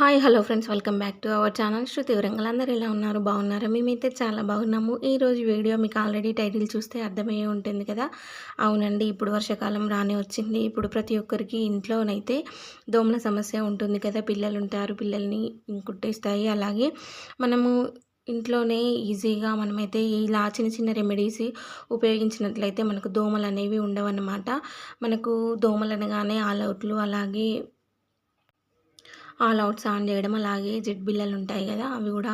Hi hello friends welcome back to our channel. Shruti Warangal. అందరూ ఎలా ఉన్నారు? బాగున్నారా? మేమైతే చాలా బాగున్నాము. ఈరోజు వీడియో మీకు ఆల్రెడీ టైటిల్ చూస్తే అర్థమయ్యే ఉంటుంది కదా? అవునండి ఇప్పుడు వర్షాకాలం రానే వచ్చింది. ఇప్పుడు ప్రతి ఒక్కరికి ఇంట్లోనైతే దోమల సమస్య ఉంటుంది కదా? పిల్లలు ఉంటారు పిల్లల్ని కుట్టేస్తాయి. అలాగే మనము ఇంట్లోనే ఈజీగా మనమైతే ఇలా చిన్న చిన్న రెమెడీస్ ఉపయోగించినట్లయితే మనకు దోమలు అనేవి ఉండవన్నమాట. మనకు దోమలు అనగానే ఆల్అవుట్లు అలాగే ఆల్ అవుట్స్ ఆన్ చేయడం అలాగే జెట్ బిల్లలు ఉంటాయి కదా అవి కూడా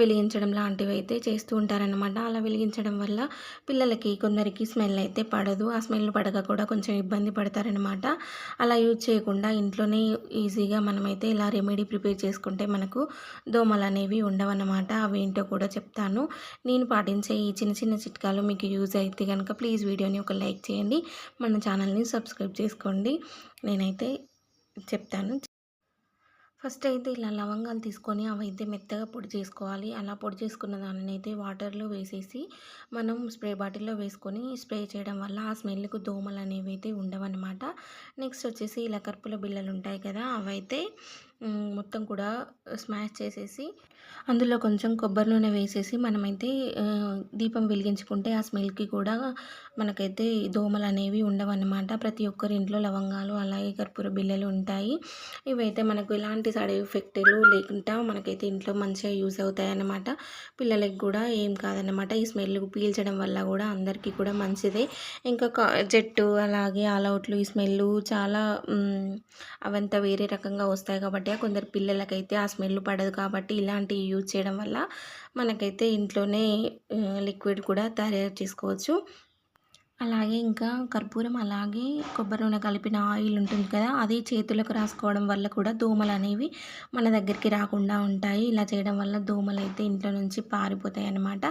వెలిగించడం లాంటివి అయితే చేస్తూ ఉంటారనమాట అలా వెలిగించడం వల్ల పిల్లలకి కొందరికి స్మెల్ అయితే పడదు. ఆ స్మెల్ పడక కూడా కొంచెం ఇబ్బంది పడతారనమాట అలా యూజ్ చేయకుండా ఇంట్లోనే ఈజీగా మనమైతే ఇలా రెమెడీ ప్రిపేర్ చేసుకుంటే మనకు దోమలు అనేవి ఉండవన్నమాట. అవి ఏంటో కూడా చెప్తాను. నేను పాటించే ఈ చిన్న చిన్న చిట్కాలు మీకు యూజ్ అయితే కనుక ప్లీజ్ వీడియోని ఒక లైక్ చేయండి. మన ఛానల్ని సబ్స్క్రైబ్ చేసుకోండి. నేనైతే చెప్తాను. ఫస్ట్ అయితే ఇలా లవంగాలు తీసుకొని అవి అయితే మెత్తగా పొడి చేసుకోవాలి. అలా పొడి చేసుకున్న దానిని అయితే వాటర్లో వేసేసి మనం స్ప్రే బాటిల్లో వేసుకొని స్ప్రే చేయడం వల్ల ఆ స్మెల్కు దోమలు అనేవి అయితే ఉండవన్నమాట. నెక్స్ట్ వచ్చేసి ఇలా కర్పుల బిళ్ళలు ఉంటాయి కదా అవైతే మొత్తం కూడా స్మాష్ చేసేసి అందులో కొంచెం కొబ్బరి నూనె వేసేసి మనమైతే దీపం వెలిగించుకుంటే ఆ స్మెల్కి కూడా మనకైతే దోమలు అనేవి ఉండవన్నమాట. ప్రతి ఒక్కరి ఇంట్లో లవంగాలు అలాగే కర్పూర బిళ్ళలు ఉంటాయి. ఇవైతే మనకు ఎలాంటి సైడ్ ఎఫెక్ట్లు లేకుండా మనకైతే ఇంట్లో మంచిగా యూస్ అవుతాయి అన్నమాట పిల్లలకి కూడా ఏం కాదన్నమాట. ఈ స్మెల్ పీల్చడం వల్ల కూడా అందరికీ కూడా మంచిదే. ఇంకా జట్టు అలాగే ఆల్అవుట్లు ఈ స్మెల్ చాలా అవంతా వేరే రకంగా వస్తాయి కాబట్టి కాబట్టి కొందరు పిల్లలకైతే ఆ స్మెల్ పడదు కాబట్టి ఇలాంటివి యూజ్ చేయడం వల్ల మనకైతే ఇంట్లోనే లిక్విడ్ కూడా తయారు చేసుకోవచ్చు. అలాగే ఇంకా కర్పూరం అలాగే కొబ్బరి నూనె కలిపిన ఆయిల్ ఉంటుంది కదా అది చేతులకు రాసుకోవడం వల్ల కూడా దోమలు అనేవి మన దగ్గరికి రాకుండా ఉంటాయి. ఇలా చేయడం వల్ల దోమలు అయితే ఇంట్లో నుంచి పారిపోతాయి అన్నమాట.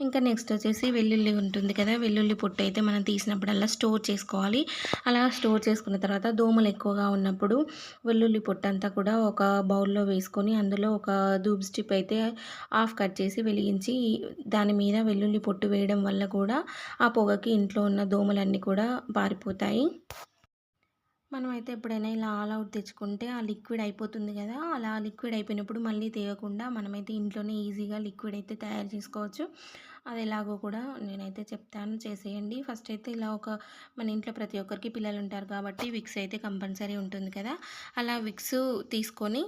ఇంకా నెక్స్ట్ వచ్చేసి వెల్లుల్లి ఉంటుంది కదా వెల్లుల్లి పొట్టు అయితే మనం తీసినప్పుడల్లా స్టోర్ చేసుకోవాలి. అలా స్టోర్ చేసుకున్న తర్వాత దోమలు ఎక్కువగా ఉన్నప్పుడు వెల్లుల్లి పొట్టు అంతా కూడా ఒక బౌల్లో వేసుకొని అందులో ఒక దూబ్ స్టిప్ అయితే ఆఫ్ కట్ చేసి వెలిగించి దాని మీద వెల్లుల్లి పొట్టు వేయడం వల్ల కూడా ఆ పొగకి ఇంట్లో ఉన్న దోమలన్నీ కూడా పారిపోతాయి. మనమైతే ఎప్పుడైనా ఇలా ఆల్ అవుట్ తెచ్చుకుంటే ఆ లిక్విడ్ అయిపోతుంది కదా అలా లిక్విడ్ అయిపోయినప్పుడు మళ్ళీ తేయకుండా మనమైతే ఇంట్లోనే ఈజీగా లిక్విడ్ అయితే తయారు చేసుకోవచ్చు. అది ఎలాగో కూడా నేనైతే చెప్తాను చేసేయండి. ఫస్ట్ అయితే ఇలా ఒక మన ఇంట్లో ప్రతి ఒక్కరికి పిల్లలు ఉంటారు కాబట్టి విక్స్ అయితే కంపల్సరీ ఉంటుంది కదా అలా విక్స్ తీసుకొని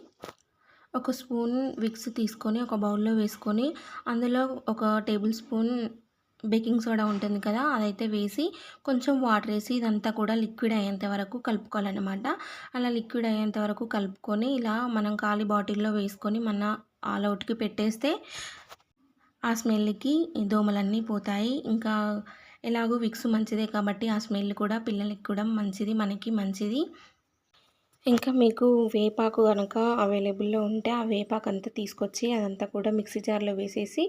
ఒక స్పూన్ విక్స్ తీసుకొని ఒక బౌల్లో వేసుకొని అందులో ఒక టేబుల్ స్పూన్ బేకింగ్ సోడా ఉంటుంది కదా అదైతే వేసి కొంచెం వాటర్ వేసి ఇదంతా కూడా లిక్విడ్ అయ్యేంత వరకు కలుపుకోవాలన్నమాట. అలా లిక్విడ్ అయ్యేంత వరకు కలుపుకొని ఇలా మనం ఖాళీ బాటిల్లో వేసుకొని మన ఆల్ అవుట్కి పెట్టేస్తే ఆ స్మెల్కి దోమలన్నీ పోతాయి. ఇంకా ఎలాగో విక్స్ మంచిదే కాబట్టి ఆ స్మెల్ కూడా పిల్లలకి కూడా మంచిది మనకి మంచిది. ఇంకా మీకు వేపాకు కనుక అవైలబుల్లో ఉంటే ఆ వేపాకు అంతా తీసుకొచ్చి అదంతా కూడా మిక్సీ జార్లో వేసేసి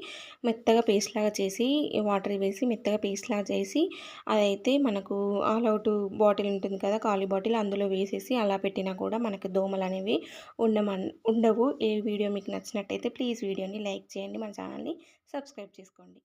మెత్తగా పేస్ట్ లాగా చేసి వాటర్ వేసి మెత్తగా పేస్ట్ లాగా చేసి అదైతే మనకు ఆల్ అవుట్ బాటిల్ ఉంటుంది కదా ఖాళీ బాటిల్ అందులో వేసేసి అలా పెట్టినా కూడా మనకు దోమలు అనేవి ఉండమన్ ఉండవు. ఏ వీడియో మీకు నచ్చినట్టయితే ప్లీజ్ వీడియోని లైక్ చేయండి మన ఛానల్ని సబ్స్క్రైబ్ చేసుకోండి.